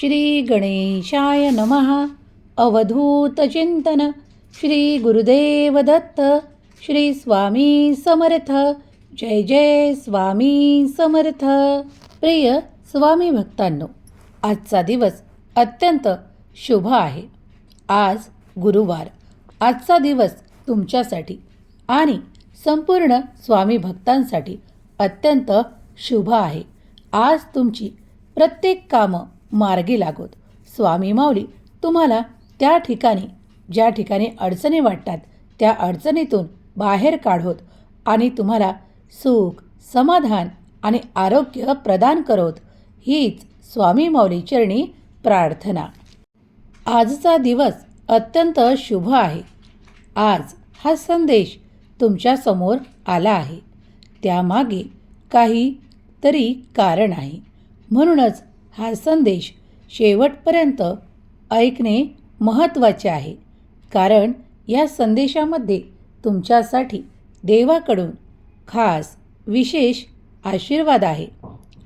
श्री गणेशाय नमः अवधूतचिंतन श्री गुरुदेव दत्त। श्री स्वामी समर्थ। जय जय स्वामी समर्थ। प्रिय स्वामी भक्तांनो आजचा दिवस अत्यंत शुभ आहे. आज गुरुवार. आजचा दिवस तुमच्यासाठी आणि संपूर्ण स्वामी भक्तांसाठी अत्यंत शुभ आहे. आज तुमची प्रत्येक कामं मार्गी लागोत. स्वामी माऊली तुम्हाला त्या ठिकाणी ज्या ठिकाणी अडचणी वाटतात त्या अडचणीतून बाहेर काढोत आणि तुम्हाला सुख समाधान आणि आरोग्य प्रदान करोत. हीच स्वामी माऊली चरणी प्रार्थना. आजचा दिवस अत्यंत शुभ आहे. आज हा संदेश तुमच्यासमोर आला आहे. त्यामागे काही तरी कारण आहे. म्हणूनच हा संदेश शेवटपर्यंत ऐकणे महत्त्वाचे आहे. कारण या संदेशामध्ये तुमच्यासाठी देवाकडून खास विशेष आशीर्वाद आहे.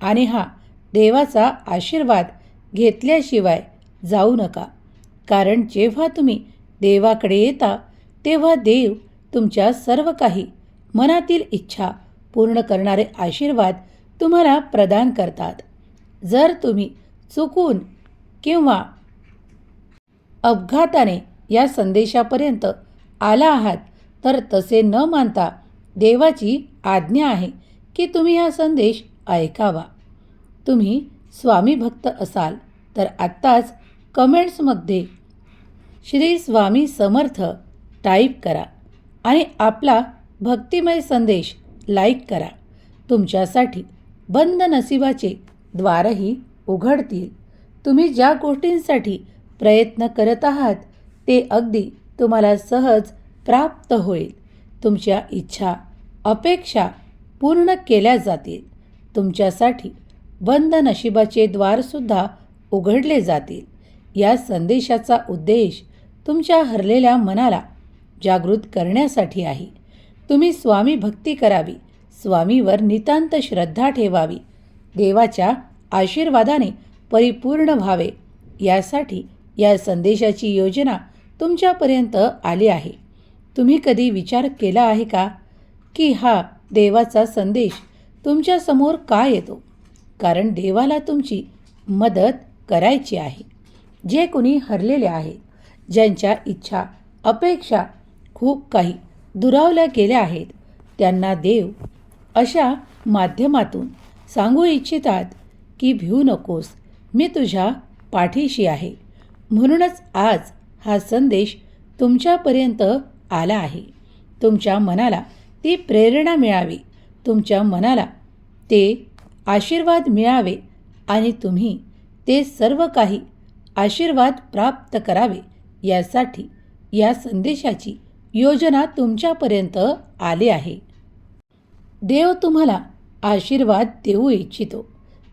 आणि हा देवाचा आशीर्वाद घेतल्याशिवाय जाऊ नका. कारण जेव्हा तुम्ही देवाकडे येता तेव्हा देव तुमच्या सर्व काही मनातील इच्छा पूर्ण करणारे आशीर्वाद तुम्हाला प्रदान करतात. जर तुम्ही चुकून किंवा अपघाताने या संदेशापर्यंत आला आहात तर तसे न मानता देवाची आज्ञा आहे की तुम्ही हा संदेश ऐकावा. तुम्ही स्वामी भक्त असाल तर आत्ताच कमेंट्समध्ये श्री स्वामी समर्थ टाईप करा आणि आपला भक्तिमय संदेश लाईक करा. तुमच्यासाठी बंद नसिबाचे द्वारही उघडतील. तुम्ही ज्या गोष्टींसाठी प्रयत्न करत आहात ते अगदी तुम्हाला सहज प्राप्त होईल. तुमच्या इच्छा अपेक्षा पूर्ण केल्या जातील. तुमच्यासाठी बंद नशिबाचे द्वारसुद्धा उघडले जातील. या संदेशाचा उद्देश तुमच्या हरलेल्या मनाला जागृत करण्यासाठी आहे. तुम्ही स्वामी भक्ती करावी. स्वामीवर नितांत श्रद्धा ठेवावी. देवाच्या आशीर्वादाने परिपूर्ण व्हावे. यासाठी या संदेशाची योजना तुमच्यापर्यंत आली आहे. तुम्ही कधी विचार केला आहे का? की हा देवाचा संदेश तुमच्यासमोर का येतो? कारण देवाला तुमची मदत करायची आहे. जे कोणी हरलेले आहेत ज्यांच्या इच्छा अपेक्षा खूप काही दुरावल्या गेल्या आहेत त्यांना देव अशा माध्यमातून सांगू इच्छितात की भिऊ नकोस. मी तुझ्या पाठीशी आहे. म्हणूनच आज हा संदेश तुमच्यापर्यंत आला आहे. तुमच्या मनाला ती प्रेरणा मिळावी. तुमच्या मनाला ते आशीर्वाद मिळावे आणि तुम्ही ते सर्व काही आशीर्वाद प्राप्त करावे. यासाठी या संदेशाची योजना तुमच्यापर्यंत आली आहे. देव तुम्हाला आशीर्वाद देऊ इच्छितो.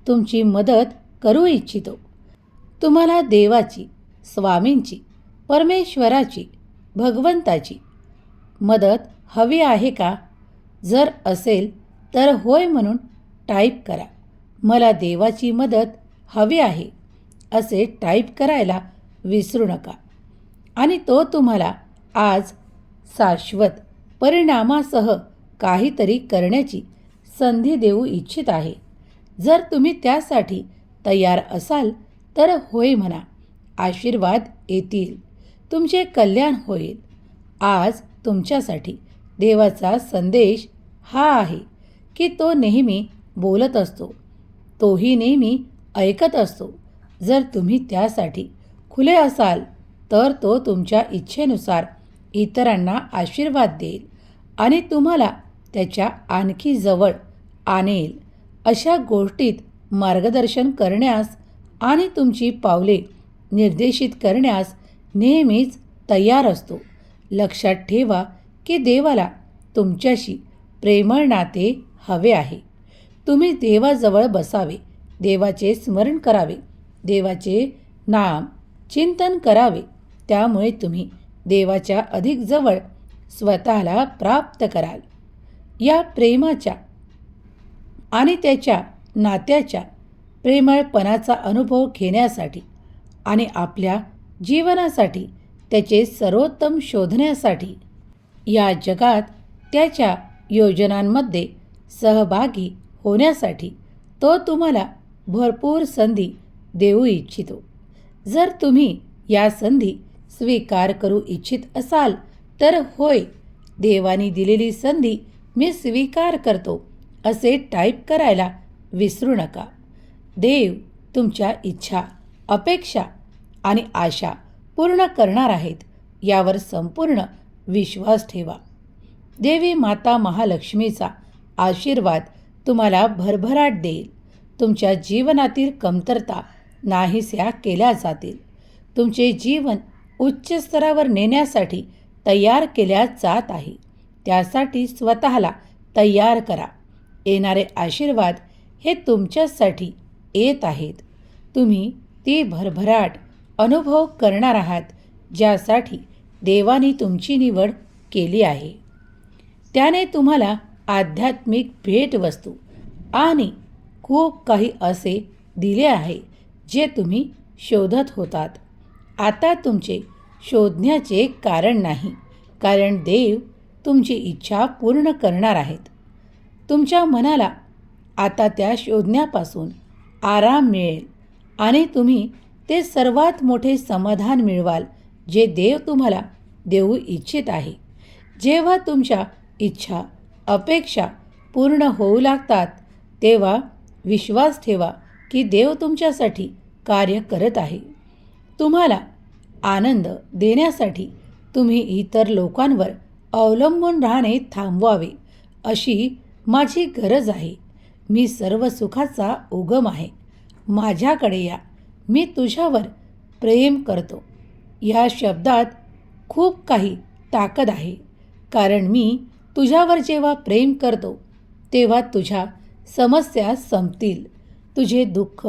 तुमची मदत करू इच्छितो. तुम्हाला देवाची स्वामींची परमेश्वराची भगवंताची मदत हवी आहे का? जर असेल तर होय म्हणून टाईप करा. मला देवाची मदत हवी आहे असे टाईप करायला विसरू नका. आणि तो तुम्हाला आज शाश्वत परिणामासह काहीतरी करण्याची संधी देऊ इच्छित आहे. जर तुम्ही त्यासाठी तयार असाल तर होय म्हणा. आशीर्वाद येतील. तुमचे कल्याण होईल. आज तुमच्यासाठी देवाचा संदेश हा आहे की तो नेहमी बोलत असतो. तोही नेहमी ऐकत असतो. जर तुम्ही त्यासाठी खुले असाल तर तो तुमच्या इच्छेनुसार इतरांना आशीर्वाद देईल आणि तुम्हाला त्याच्या आणखी जवळ आणेल. अशा गोष्टीत मार्गदर्शन करण्यास आणि तुमची पावले निर्देशित करण्यास नेहमीच तयार असतो. लक्षात ठेवा की देवाला तुमच्याशी प्रेमळ नाते हवे आहे. तुम्ही देवाजवळ बसावे देवाचे स्मरण करावे देवाचे नाम चिंतन करावे. त्यामुळे तुम्ही देवाच्या अधिक जवळ स्वतःला प्राप्त कराल. या प्रेमाच्या आणि त्याच्या नात्याच्या प्रेमळपणाचा अनुभव घेण्यासाठी आणि आपल्या जीवनासाठी त्याचे सर्वोत्तम शोधण्यासाठी या जगात त्याच्या योजनांमध्ये सहभागी होण्यासाठी तो तुम्हाला भरपूर संधी देऊ इच्छितो. जर तुम्ही या संधी स्वीकार करू इच्छित असाल तर होय देवानी दिलेली संधी मी स्वीकार करतो असे टाईप करायला विसरू नका. देव तुमच्या इच्छा अपेक्षा आणि आशा पूर्ण करणार आहेत यावर संपूर्ण विश्वास ठेवा. देवी माता महालक्ष्मीचा आशीर्वाद तुम्हाला भरभराट देईल. तुमच्या जीवनातील कमतरता नाहीस्या केल्या जातील. तुमचे जीवन उच्च स्तरावर नेण्यासाठी तयार केल्या जात आहे. त्यासाठी स्वतःला तयार करा. येणारे आशीर्वाद हे तुमच्यासाठी येत आहेत. तुम्ही ती भरभराट अनुभव करणार आहात ज्यासाठी देवाने तुमची निवड केली आहे. त्याने तुम्हाला आध्यात्मिक भेटवस्तू आणि खूप काही असे दिले आहे जे तुम्ही शोधत होतात. आता तुमचे शोधण्याचे कारण नाही कारण देव तुमची इच्छा पूर्ण करणार आहेत. तुमच्या मनाला आता त्या शोधण्यापासून आराम मिळेल आणि तुम्ही ते सर्वात मोठे समाधान मिळवाल जे देव तुम्हाला देऊ इच्छित आहे. जेव्हा तुमच्या इच्छा अपेक्षा पूर्ण होऊ लागतात तेव्हा विश्वास ठेवा की देव तुमच्यासाठी कार्य करत आहे. तुम्हाला आनंद देण्यासाठी तुम्ही इतर लोकांवर अवलंबून राहणे थांबवावे अशी माझी गरज आहे. मी सर्व सुखाचा उगम आहे. माझ्याकडे या. मी तुझ्यावर प्रेम करतो. या शब्दात खूप काही ताकद आहे. कारण मी तुझ्यावर जेव्हा प्रेम करतो तेव्हा तुझ्या समस्या संपतील. तुझे दुःख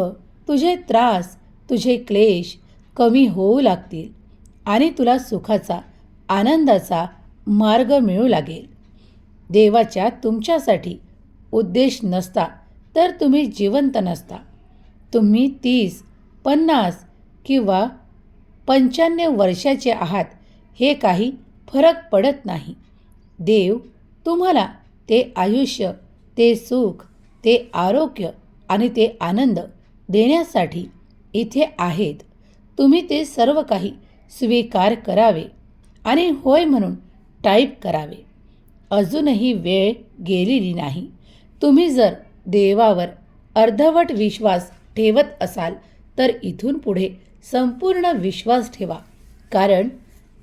तुझे त्रास तुझे क्लेश कमी होऊ लागतील आणि तुला सुखाचा आनंदाचा मार्ग मिळू लागेल. देवाच्या तुमच्यासाठी उद्देश नसता तर तुम्ही जिवंत नसता. तुम्ही तीस पन्नास किंवा पंच्याण्णव वर्षाचे आहात हे काही फरक पडत नाही. देव तुम्हाला ते आयुष्य ते सुख ते आरोग्य आणि ते आनंद देण्यासाठी इथे आहेत. तुम्ही ते सर्व काही स्वीकार करावे. आणि होय म्हणून टाईप करावे. अजूनही वेळ गेलेली नाही. तुम्ही जर देवावर अर्धवट विश्वास ठेवत असाल तर इथून पुढे संपूर्ण विश्वास ठेवा. कारण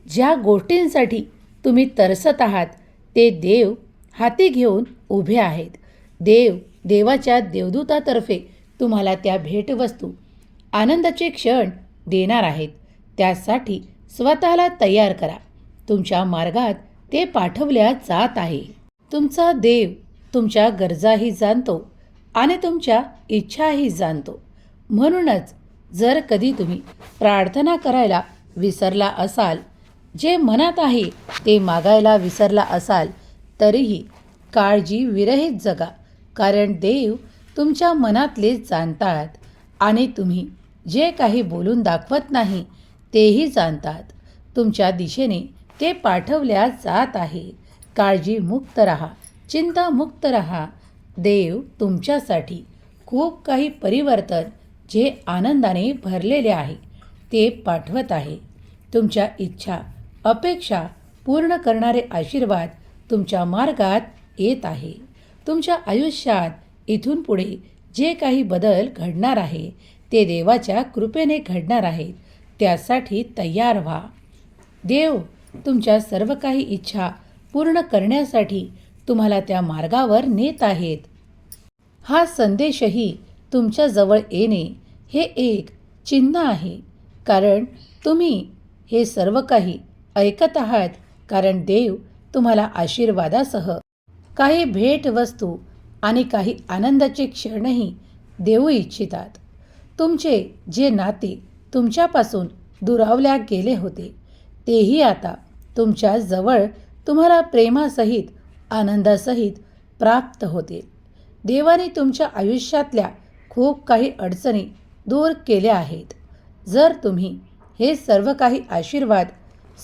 ज्या गोष्टींसाठी तुम्ही तरसत आहात ते देव हाती घेऊन उभे आहेत. देव देवाच्या देवदूतातर्फे तुम्हाला त्या भेटवस्तू आनंदाचे क्षण देणार आहेत. त्यासाठी स्वतःला तयार करा. तुमच्या मार्गात ते पाठवल्या जात आहे. तुमचा देव तुमच्या गरजाही जाणतो आणि तुमच्या इच्छाही जाणतो. म्हणूनच जर कधी तुम्ही प्रार्थना करायला विसरला असाल जे मनात आहे ते मागायला विसरला असाल तरीही काळजी विरहित जगा कारण देव तुमच्या मनातले जाणतात आणि तुम्ही जे काही बोलून दाखवत नाही तेही जाणतात. तुमच्या दिशेने ते पाठवल्या जात आहे. काळजीमुक्त रहा चिंतामुक्त रहा. देव तुमच्यासाठी खूप काही परिवर्तन जे आनंदाने भरलेले आहे ते पाठवत आहे. तुमच्या इच्छा अपेक्षा पूर्ण करणारे आशीर्वाद तुमच्या मार्गात येत आहे. तुमच्या आयुष्यात इथून पुढे जे काही बदल घडणार आहे ते देवाच्या कृपेने घडणार आहेत. त्यासाठी तयार व्हा. देव तुमच्या सर्व काही इच्छा पूर्ण करण्यासाठी तुम्हाला त्या मार्गावर नेत आहेत. हा संदेशही तुमच्याजवळ येणे हे एक चिन्ह आहे. कारण तुम्ही हे सर्व काही ऐकत आहात कारण देव तुम्हाला आशीर्वादासह काही भेटवस्तू आणि काही आनंदाचे क्षणही देऊ इच्छितात. तुमचे जे नाते तुमच्यापासून दुरावल्या गेले होते तेही आता तुमच्या जवळ तुम्हाला प्रेमासहित आनंदासहित प्राप्त होतील देवाने तुमच्या आयुष्यातल्या खूप काही अडचणी दूर केल्या आहेत. जर तुम्ही हे सर्व काही आशीर्वाद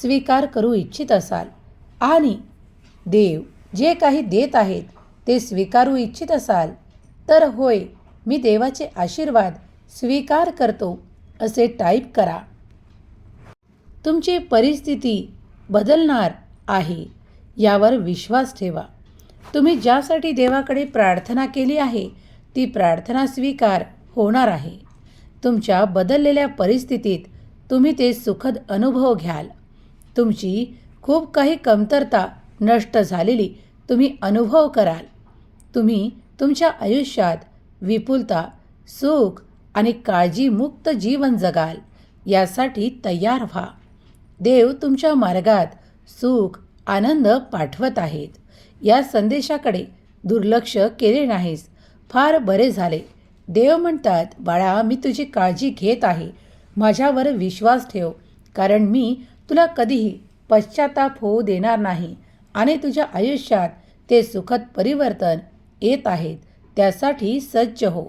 स्वीकार करू इच्छित असाल आणि देव जे काही देत आहेत ते स्वीकारू इच्छित असाल तर होय मी देवाचे आशीर्वाद स्वीकार करतो असे टाईप करा. तुमची परिस्थिती बदलणार आहे यावर विश्वास ठेवा. तुम्ही ज्यासाठी देवाकडे प्रार्थना केली आहे ती प्रार्थना स्वीकार होणार आहे. तुमच्या बदललेल्या परिस्थितीत तुम्ही ते सुखद अनुभव घ्याल. तुमची खूप काही कमतरता नष्ट झालेली तुम्ही अनुभव कराल. तुम्ही तुमच्या आयुष्यात विपुलता सुख आणि काळजीमुक्त जीवन जगाल यासाठी तयार व्हा. देव तुमच्या मार्गात सुख आनंद पाठवत आहेत. या संदेशाकडे दुर्लक्ष केले नाहीस. फार बरे झाले. देव म्हणतात बाळा मी तुझी काळजी घेत आहे. माझ्यावर विश्वास ठेव. कारण मी तुला कधीही पश्चाताप होऊ देणार नाही आणि तुझ्या आयुष्यात ते सुखद परिवर्तन येत आहेत. त्यासाठी सज्ज हो.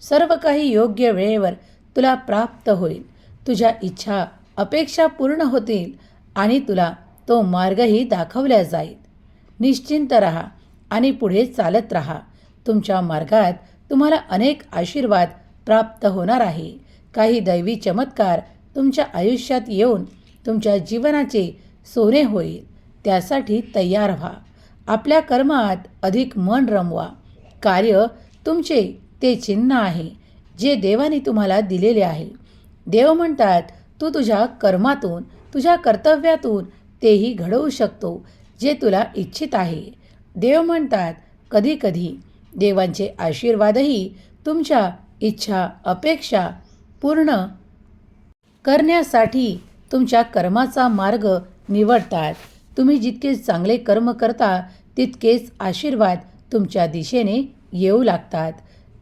सर्व काही योग्य वेळेवर तुला प्राप्त होईल. तुझ्या इच्छा अपेक्षा पूर्ण होतील आणि तुला तो मार्गही दाखवला जाईल. निश्चिंत रहा आणि पुढे चालत राहा. तुमच्या मार्गात तुम्हाला अनेक आशीर्वाद प्राप्त होणार आहे. काही दैवी चमत्कार तुमच्या आयुष्यात येऊन तुमच्या जीवनाचे सोने होईल. त्यासाठी तयार व्हा. आपल्या कर्मात अधिक मन रमवा. कार्य तुमचे ते चिन्ह आहे जे देवाने तुम्हाला दिलेले आहे. देव म्हणतात तू तुझ्या कर्मातून तुझ्या कर्तव्यातून तेही घडवू शकतो जे तुला इच्छित आहे. देव म्हणतात कधीकधी देवांचे आशीर्वादही तुमच्या इच्छा अपेक्षा पूर्ण करण्यासाठी तुमच्या कर्माचा मार्ग निवडतात. तुम्ही जितके चांगले कर्म करता तितकेच आशीर्वाद तुमच्या दिशेने येऊ लागतात.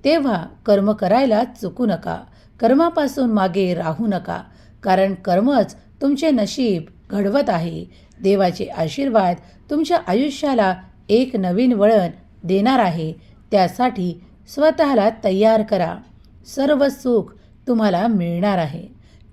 तेव्हा कर्म करायला चुकू नका. कर्मापासून मागे राहू नका. कारण कर्मच तुमचे नशीब घडवत आहे. देवाचे आशीर्वाद तुमच्या आयुष्याला एक नवीन वळण देणार आहे. त्यासाठी स्वतःला तयार करा. सर्व सुख तुम्हाला मिळणार आहे.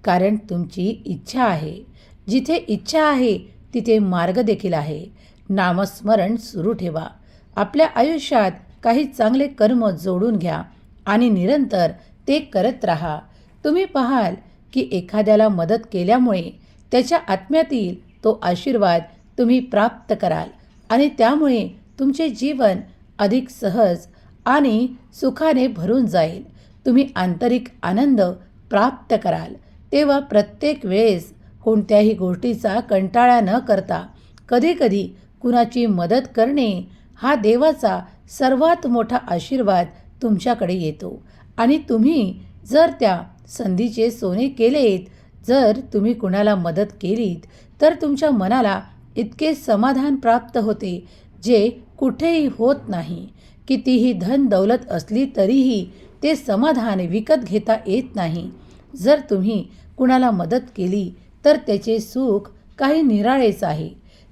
कारण तुमची इच्छा आहे. जिथे इच्छा आहे तिथे मार्ग देखील आहे. नामस्मरण सुरू ठेवा. आपल्या आयुष्यात काही चांगले कर्म जोडून घ्या आणि निरंतर ते करत राहा. तुम्ही पाहाल की एखाद्याला मदत केल्यामुळे त्याच्या आत्म्यातील तो आशीर्वाद तुम्ही प्राप्त कराल. आणि त्यामुळे तुमचे जीवन अधिक सहज आणि सुखाने भरून जाईल. तुम्ही आंतरिक आनंद प्राप्त कराल. तेव्हा प्रत्येक वेळेस कोणत्याही गोष्टीचा कंटाळा न करता कधीकधी कुणाची मदत करणे हा देवाचा सर्वात मोठा आशीर्वाद तुमच्याकडे येतो. आणि तुम्ही जर त्या संधीचे सोने केलेत. जर तुम्ही कुणाला मदत केलीत तर तुमच्या मनाला इतके समाधान प्राप्त होते जे कुठेही होत नाही. कितीही धन दौलत असली तरीही ते समाधान विकत घेता येत नाही. जर तुम्ही कुणाला मदत केली तर त्याचे सुख काही निराळेच आहे.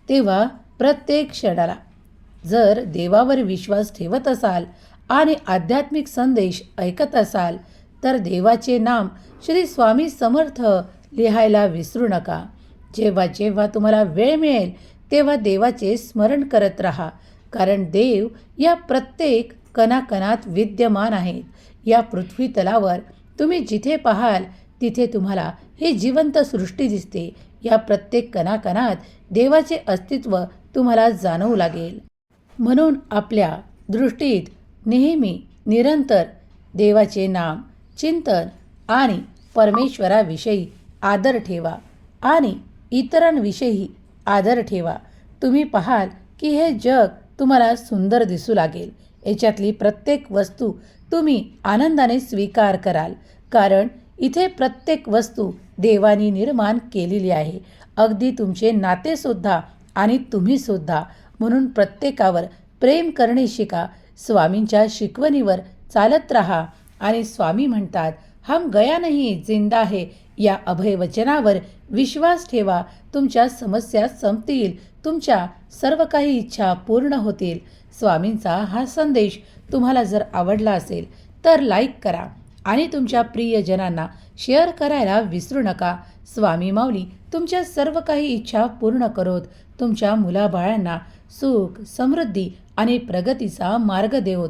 तेव्हा प्रत्येक क्षणाला जर देवावर विश्वास ठेवत असाल आणि आध्यात्मिक संदेश ऐकत असाल तर देवाचे नाम श्री स्वामी समर्थ लिहायला विसरू नका. जेव्हा जेव्हा तुम्हाला वेळ मिळेल तेव्हा देवाचे स्मरण करत राहा. कारण देव या प्रत्येक कणाकणात विद्यमान आहेत. या पृथ्वी तलावर तुम्ही जिथे पाहाल तिथे तुम्हाला ही जिवंत सृष्टी दिसते. या प्रत्येक कणाकणात देवाचे अस्तित्व तुम्हाला जाणवू लागेल. म्हणून आपल्या दृष्टीत नेहमी निरंतर देवाचे नाम चिंतन आणि परमेश्वराविषयी आदर ठेवा आणि इतरांविषयी आदर ठेवा. तुम्ही पाहाल की हे जग तुम्हाला सुंदर दिसू लागेल. याच्यातली प्रत्येक वस्तू तुम्ही आनंदाने स्वीकार कराल. कारण इथे प्रत्येक वस्तू देवानी निर्माण केलेली आहे. अगदी तुमचे नातेसुद्धा आणि तुम्हीसुद्धा म्हणून प्रत्येकावर प्रेम करणे शिका. स्वामींच्या शिकवणीवर चालत राहा. आणि स्वामी म्हणतात हम गया नाही जिंदा है. या अभयवचनावर विश्वास ठेवा तुमच्या समस्या संपतील तुमच्या सर्व काही इच्छा पूर्ण होतील. स्वामींचा हा संदेश तुम्हाला जर आवडला असेल तर लाईक करा आणि तुमच्या प्रियजनांना शेअर करायला विसरू नका. स्वामी माऊली तुमच्या सर्व काही इच्छा पूर्ण करोत तुमच्या मुलाबाळांना सुख समृद्धी आणि प्रगतीचा मार्ग देवत.